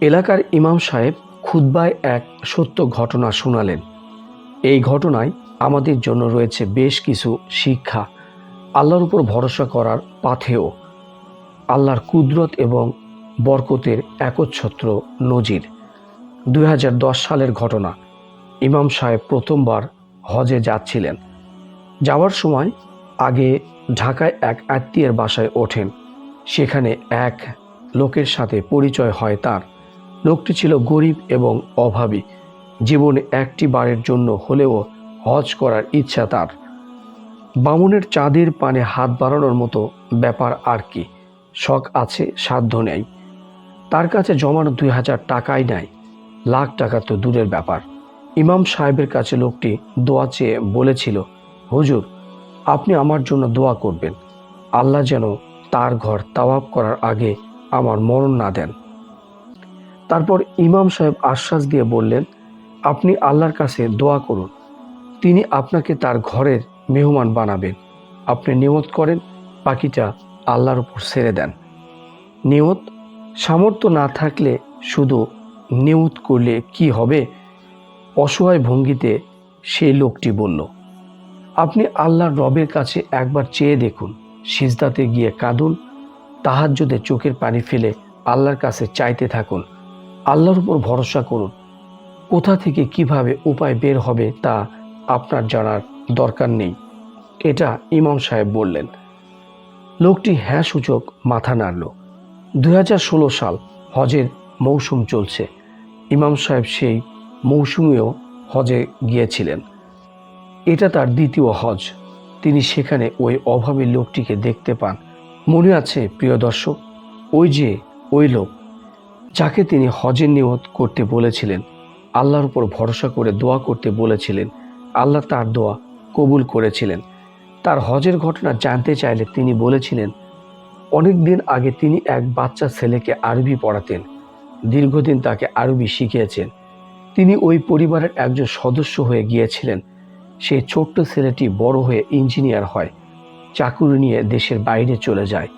এলাকার ইমাম সাহেব খুদ্বায় এক সত্য ঘটনা শোনালেন। এই ঘটনায় আমাদের জন্য রয়েছে বেশ কিছু শিক্ষা। আল্লাহর উপর ভরসা করার পাথেও আল্লাহর কুদরত এবং বরকতের একচ্ছত্র নজির। দু হাজার দশ সালের ঘটনা। ইমাম সাহেব প্রথমবার হজে যাচ্ছিলেন। যাওয়ার সময় আগে ঢাকায় এক আত্মীয়ের বাসায় ওঠেন। সেখানে এক লোকের সাথে পরিচয় হয় তার। লোকটি ছিল গরিব এবং অভাবী। জীবনে একটি বারের জন্য হলেও হজ করার ইচ্ছা তার। বামুনের চাঁদের পানে হাত বাড়ানোর মতো ব্যাপার আর কি। শখ আছে, সাধ্য নেই। তার কাছে জমানো দুই হাজার টাকাই নাই। লাখ টাকা তো দূরের ব্যাপার। ইমাম সাহেবের কাছে লোকটি দোয়া চেয়ে বলেছিল, হুজুর, আপনি আমার জন্য দোয়া করবেন। আল্লাহ যেন তার ঘর তাওয়াব করার আগে আমার মরণ না দেন। তারপর ইমাম সাহেব আশ্বাস দিয়ে বললেন, আপনি আল্লাহর কাছে দোয়া করুন। তিনি আপনাকে তার ঘরের মেহমান বানাবেন। আপনি নিয়ত করেন, বাকিটা আল্লাহর উপর ছেড়ে দেন। নিয়ত, সামর্থ্য না থাকলে শুধু নিয়ত করলে কি হবে? অসহায় ভঙ্গিতে সেই লোকটি বলল, আপনি আল্লাহর রবের কাছে একবার চেয়ে দেখুন। সিজদাতে গিয়ে কাঁদুন। তাহার যদি চোখের পানি ফেলে আল্লাহর কাছে চাইতে থাকুন। আল্লাহর উপর ভরসা করুন। কোথা থেকে কীভাবে উপায় বের হবে তা আপনার জানার দরকার নেই। এটা ইমাম সাহেব বললেন। লোকটি হ্যাঁ সূচক মাথা নাড়ল। দু হাজার ষোলো সাল হজের মৌসুম চলছে। ইমাম সাহেব সেই মৌসুমেও হজে গিয়েছিলেন। এটা তার দ্বিতীয় হজ। তিনি সেখানে ওই অভাবী লোকটিকে দেখতে পান। মনে আছে, প্রিয় দর্শক, ওই যে ওই লোক যাকে তিনি হজের নিয়ত করতে বলেছিলেন, আল্লাহর উপর ভরসা করে দোয়া করতে বলেছিলেন, আল্লাহ তার দোয়া কবুল করেছিলেন। তার হজের ঘটনা জানতে চাইলে তিনি বলেছিলেন অনেক দিন আগে তিনি এক বাচ্চা ছেলেকে আরবি পড়াতেন, দীর্ঘদিন তাকে আরবি শিখিয়েছেন। তিনি ওই পরিবারের একজন সদস্য হয়ে গিয়েছিলেন। সেই ছোট্ট ছেলেটি বড় হয়ে ইঞ্জিনিয়ার হয়, চাকুরি নিয়ে দেশের বাইরে চলে যায়।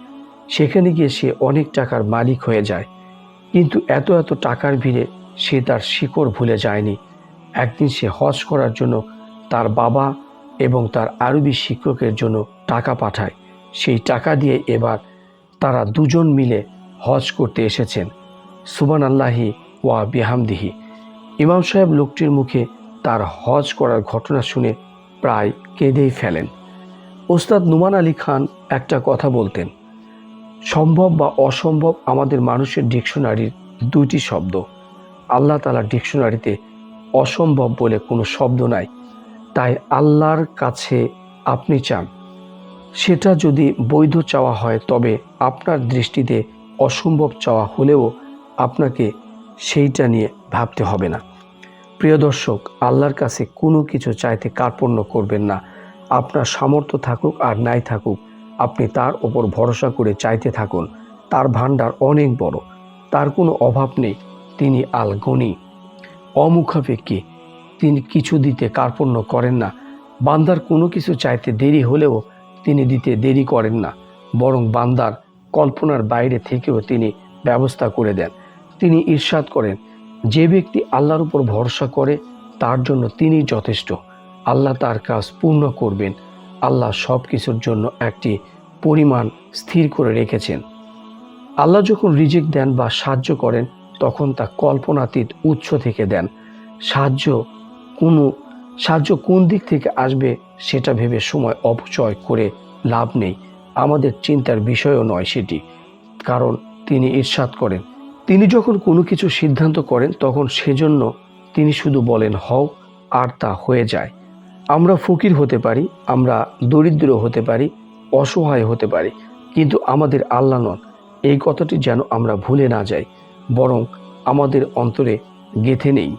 সেখানে গিয়ে সে অনেক টাকার মালিক হয়ে যায়। কিন্তু এত এত টাকার ভিড়ে সে তার শিকড় ভুলে যায়নি। একদিন সে হজ করার জন্য তার বাবা এবং তার আরবি শিক্ষকের জন্য টাকা পাঠায়। সেই টাকা দিয়ে এবার তারা দুজন মিলে হজ করতে এসেছেন। সুবান আল্লাহি ওয়া বিহামদিহি। ইমাম সাহেব লোকটির মুখে তার হজ করার ঘটনা শুনে প্রায় কেঁদেই ফেলেন। ওস্তাদ নুমান আলী খান একটা কথা বলতেন। সম্ভব বা অসম্ভব আমাদের মানুষের ডিকশনারির দুইটি শব্দ। আল্লাহ তালার ডিকশনারিতে অসম্ভব বলে কোনো শব্দ নাই। তাই আল্লাহর কাছে আপনি চান। সেটা যদি বৈধ চাওয়া হয়, তবে আপনার দৃষ্টিতে অসম্ভব চাওয়া হলেও আপনাকে সেইটা নিয়ে ভাবতে হবে না। প্রিয় দর্শক, আল্লাহর কাছে কোনো কিছু চাইতে কার্পণ্য করবেন না। আপনার সামর্থ্য থাকুক আর নাই থাকুক আপনি তার ওপর ভরসা করে চাইতে থাকুন। তার ভাণ্ডার অনেক বড়। তার কোনো অভাব নেই। তিনি আল গনি অমুখাপেক্ষী তিনি কিছু দিতে কার্পণ্য করেন না। বান্দার কোনো কিছু চাইতে দেরি হলেও তিনি দিতে দেরি করেন না। বরং বান্দার কল্পনার বাইরে থেকেও তিনি ব্যবস্থা করে দেন। তিনি ঈর্ষাদ করেন, যে ব্যক্তি আল্লাহর উপর ভরসা করে, তার জন্য তিনি যথেষ্ট। আল্লাহ তার কাজ পূর্ণ করবেন। আল্লাহ সব কিছুর জন্য একটি পরিমাণ স্থির করে রেখেছেন। আল্লাহ যখন রিজেক্ট দেন বা সাহায্য করেন, তখন তা কল্পনাতীত উৎস থেকে দেন। সাহায্য কোনো, সাহায্য কোন দিক থেকে আসবে সেটা ভেবে সময় অপচয় করে লাভ নেই। আমাদের চিন্তার বিষয়ও নয় সেটি, কারণ তিনি ঈর্ষাদ করেন। তিনি যখন কোনো কিছু সিদ্ধান্ত করেন, তখন সেজন্য তিনি শুধু বলেন, হও, আর তা হয়ে যায়। আমরা ফকির হতে পারি, আমরা দরিদ্র হতে পারি, অসহায় হতে পারি, কিন্তু আমাদের আল্লাহ নন। এই কথাটি যেন আমরা ভুলে না যাই, বরং আমাদের অন্তরে গেথে নেই।